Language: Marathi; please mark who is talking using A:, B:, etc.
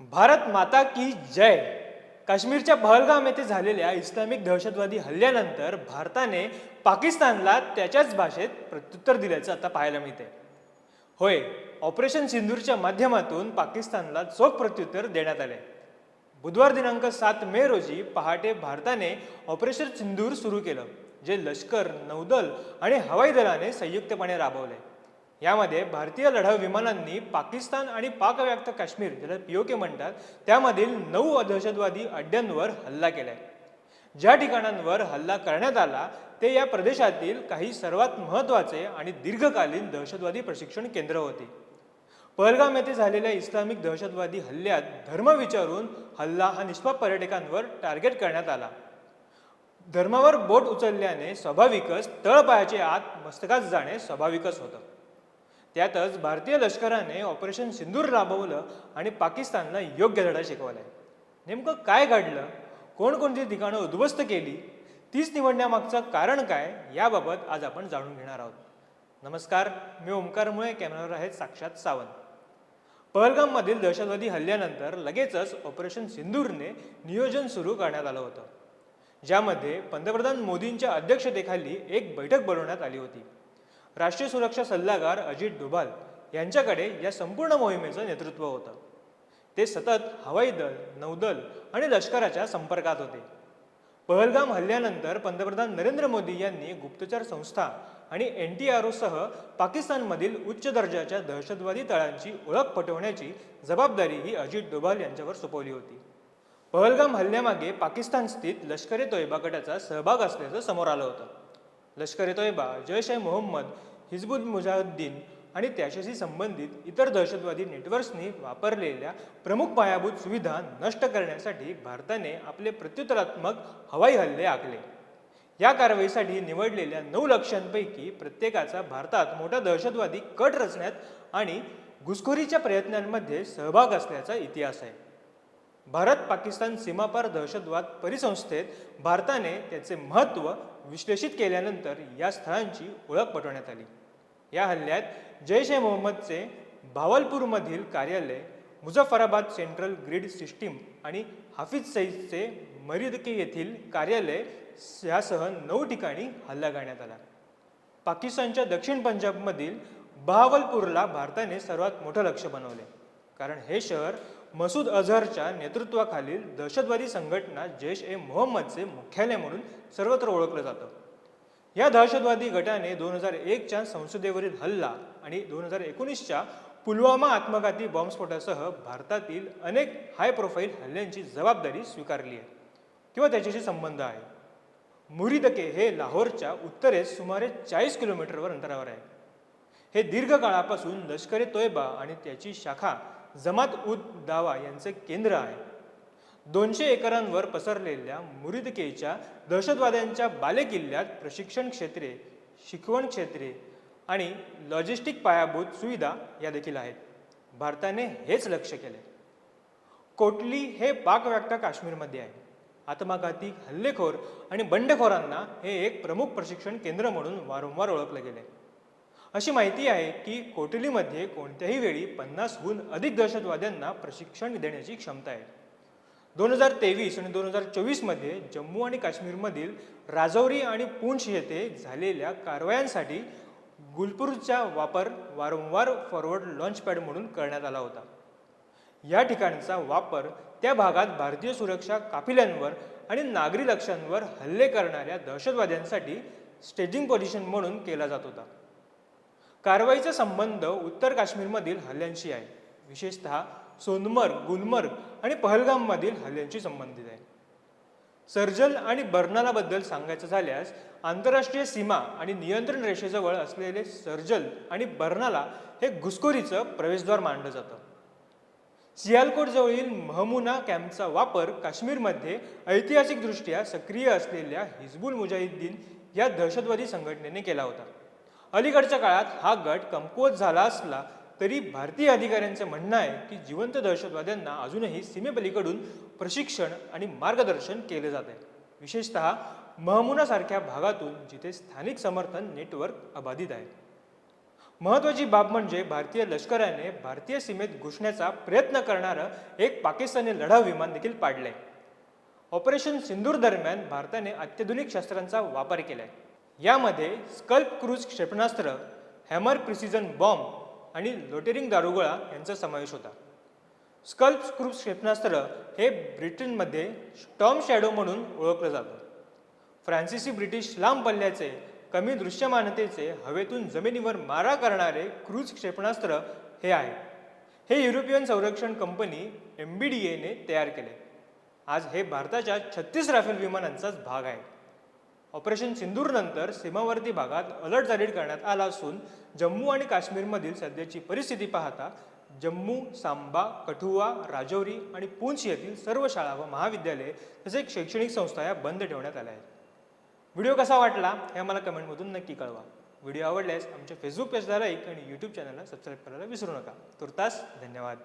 A: भारत माता की जय. काश्मीरच्या पहलगाम येथे झालेल्या इस्लामिक दहशतवादी हल्ल्यानंतर भारताने पाकिस्तानला त्याच्याच भाषेत प्रत्युत्तर दिल्याचं आता पाहायला मिळते होय ऑपरेशन सिंदूरच्या माध्यमातून पाकिस्तानला चोख प्रत्युत्तर देण्यात आले बुधवार दिनांक सात मे रोजी पहाटे भारताने ऑपरेशन सिंदूर सुरू केलं जे लष्कर नौदल आणि हवाई दलाने संयुक्तपणे राबवले यामध्ये भारतीय लढाऊ विमानांनी पाकिस्तान आणि पाकव्याप्त काश्मीर ज्याला पीओके म्हणतात त्यामधील नऊ दहशतवादी अड्ड्यांवर हल्ला केलाय. ज्या ठिकाणांवर हल्ला करण्यात आला ते या प्रदेशातील काही सर्वात महत्त्वाचे आणि दीर्घकालीन दहशतवादी प्रशिक्षण केंद्र होती. पहलगाम येथे झालेल्या इस्लामिक दहशतवादी हल्ल्यात धर्म विचारून हल्ला हा निष्पाप पर्यटकांवर टार्गेट करण्यात आला. धर्मावर बोट उचलल्याने स्वाभाविकच तळपायाचे आत मस्तकात जाणे स्वाभाविकच होतं. त्यातच भारतीय लष्कराने ऑपरेशन सिंदूर राबवलं आणि पाकिस्तानला योग्य धडा शिकवलाय. नेमकं काय घडलं? कोणकोणती ठिकाणं उद्ध्वस्त केली? तीच निवडण्यामागचं कारण काय? याबाबत आज आपण जाणून घेणार आहोत. नमस्कार मी ओंकारमुळे कॅमेरावर आहेत साक्षात सावंत. पहलगाममधील दहशतवादी हल्ल्यानंतर लगेचच ऑपरेशन सिंदूरने नियोजन सुरू करण्यात आलं होतं. ज्यामध्ये पंतप्रधान मोदींच्या अध्यक्षतेखाली एक बैठक बोलवण्यात आली होती. राष्ट्रीय सुरक्षा सल्लागार अजित डोभाल यांच्याकडे या संपूर्ण मोहिमेचं नेतृत्व होतं. ते सतत हवाई दल नौदल आणि लष्कराच्या संपर्कात होते. पहलगाम हल्ल्यानंतर पंतप्रधान नरेंद्र मोदी यांनी गुप्तचर संस्था आणि एन टी आर ओसह पाकिस्तानमधील उच्च दर्जाच्या दहशतवादी तळांची ओळख पटवण्याची जबाबदारी ही अजित डोभाल यांच्यावर सोपवली होती. पहलगाम हल्ल्यामागे पाकिस्तान स्थित लष्कर ए तोयबा गटाचा सहभाग असल्याचं समोर आलं होतं. लष्कर ए तोयबा जैश ए मोहम्मद हिजबुल मुजाहिद्दीन आणि त्याच्याशी संबंधित इतर दहशतवादी नेटवर्क्सनी वापरलेल्या प्रमुख पायाभूत सुविधा नष्ट करण्यासाठी भारताने आपले प्रत्युत्तरात्मक हवाई हल्ले आखले. या कारवाईसाठी निवडलेल्या नऊ लक्ष्यांपैकी प्रत्येकाचा भारतात मोठा दहशतवादी कट रचण्यात आणि घुसखोरीच्या प्रयत्नांमध्ये सहभाग असल्याचा इतिहास आहे. भारत पाकिस्तान सीमापार दहशतवाद परिसंस्थेत भारताने त्याचे महत्त्व विश्लेषित केल्यानंतर या स्थळांची ओळख पटवण्यात आली. या हल्ल्यात जैश ए मोहम्मदचे भावलपूरमधील कार्यालय मुझफ्फराबाद सेंट्रल ग्रीड सिस्टीम आणि हाफिज सईदचे मरिदकी येथील कार्यालय यासह नऊ ठिकाणी हल्ला करण्यात आला. पाकिस्तानच्या दक्षिण पंजाबमधील बहावलपूरला भारताने सर्वात मोठं लक्ष बनवले. कारण हे शहर मसूद अझहरच्या नेतृत्वाखालील दहशतवादी संघटना जैश ए मोहम्मदचे मुख्यालय म्हणून सर्वत्र ओळखलं जातं. या दहशतवादी गटाने दोन हजार एकच्या संसदेवरील हल्ला आणि दोन हजार एकोणीसच्या पुलवामा आत्मघाती बॉम्बस्फोटासह भारतातील अनेक हाय प्रोफाईल हल्ल्यांची जबाबदारी स्वीकारली आहे किंवा त्याच्याशी संबंध आहे. मुरिदके हे लाहोरच्या उत्तरेस सुमारे चाळीस किलोमीटरवर अंतरावर आहे. हे दीर्घ काळापासून तोयबा आणि त्याची शाखा जमात उद दावा यांचे केंद्र आहे. दोनशे एकरांवर पसरलेल्या मुरिदकेच्या दहशतवाद्यांच्या बालेकिल्ल्यात प्रशिक्षण क्षेत्रे शिकवण क्षेत्रे आणि लॉजिस्टिक पायाभूत सुविधा या देखील आहेत. भारताने हेच लक्ष केले कोटली हे पाकव्याप्त काश्मीरमध्ये आहे. आत्मघाती हल्लेखोर आणि बंडखोरांना हे एक प्रमुख प्रशिक्षण केंद्र म्हणून वारंवार ओळखले गेले अशी माहिती आहे की कोटलीमध्ये कोणत्याही वेळी पन्नासहून अधिक दहशतवाद्यांना प्रशिक्षण देण्याची क्षमता आहे. दोन हजार तेवीस आणि दोन हजार चोवीसमध्ये जम्मू आणि काश्मीरमधील राजौरी आणि पूंछ येथे झालेल्या कारवायांसाठी गुलपूरचा वापर वारंवार फॉरवर्ड लॉन्चपॅड म्हणून करण्यात आला होता. या ठिकाणचा वापर त्या भागात भारतीय सुरक्षा काफिल्यांवर आणि नागरी लक्ष्यांवर हल्ले करणाऱ्या दहशतवाद्यांसाठी स्टेजिंग पोझिशन म्हणून केला जात होता. कारवाईचा संबंध उत्तर काश्मीरमधील हल्ल्यांशी आहे. विशेषतः सोनमर्ग गुलमर्ग आणि पहलगाममधील हल्ल्यांशी संबंधित आहे. सर्जल आणि बर्नालाबद्दल सांगायचं झाल्यास आंतरराष्ट्रीय सीमा आणि नियंत्रण रेषेजवळ असलेले सर्जल आणि बर्नाला हे घुसखोरीचं प्रवेशद्वार मानलं जातं. सियालकोटजवळील महमुना कॅम्पचा वापर काश्मीरमध्ये ऐतिहासिकदृष्ट्या सक्रिय असलेल्या हिजबुल मुजाहिद्दीन या दहशतवादी संघटनेने केला होता. अलीकडच्या काळात हा गट कमकुवत झाला असला तरी भारतीय अधिकाऱ्यांचं म्हणणं आहे की जिवंत दहशतवाद्यांना अजूनही सीमेपलीकडून प्रशिक्षण आणि मार्गदर्शन केले जात आहे. विशेषतः महमुनासारख्या भागातून जिथे स्थानिक समर्थन नेटवर्क अबाधित आहे. महत्त्वाची बाब म्हणजे भारतीय लष्कराने भारतीय सीमेत घुसण्याचा प्रयत्न करणारं एक पाकिस्तानी लढाऊ विमान देखील पाडलंय. ऑपरेशन सिंदूर दरम्यान भारताने अत्याधुनिक शस्त्रांचा वापर केलाय. यामध्ये स्कल्प क्रूज क्षेपणास्त्र हॅमर प्रिसिजन बॉम्ब आणि लोटेरिंग दारुगोळा यांचा समावेश होता. स्कल्प क्रूज क्षेपणास्त्र हे ब्रिटनमध्ये स्टॉम शॅडो म्हणून ओळखलं जातं. फ्रान्सिसी ब्रिटिश लांब पल्ल्याचे कमी दृश्यमानतेचे हवेतून जमिनीवर मारा करणारे क्रूज क्षेपणास्त्र हे आहे. हे युरोपियन संरक्षण कंपनी एम बी डी एने तयार केले. आज हे भारताच्या छत्तीस राफेल विमानांचाच भाग आहे. ऑपरेशन सिंदूरनंतर सीमावर्ती भागात अलर्ट जारी करण्यात आला असून जम्मू आणि काश्मीरमधील सध्याची परिस्थिती पाहता जम्मू सांबा कठुआ राजौरी आणि पूंछ येथील सर्व शाळा व महाविद्यालये तसेच शैक्षणिक संस्था या बंद ठेवण्यात आल्या आहेत. व्हिडिओ कसा वाटला हे आम्हाला कमेंटमधून नक्की कळवा. व्हिडिओ आवडल्यास आमच्या फेसबुक पेजला लाईक आणि यूट्यूब चॅनलला सबस्क्राईब करायला विसरू नका. तुर्तास धन्यवाद.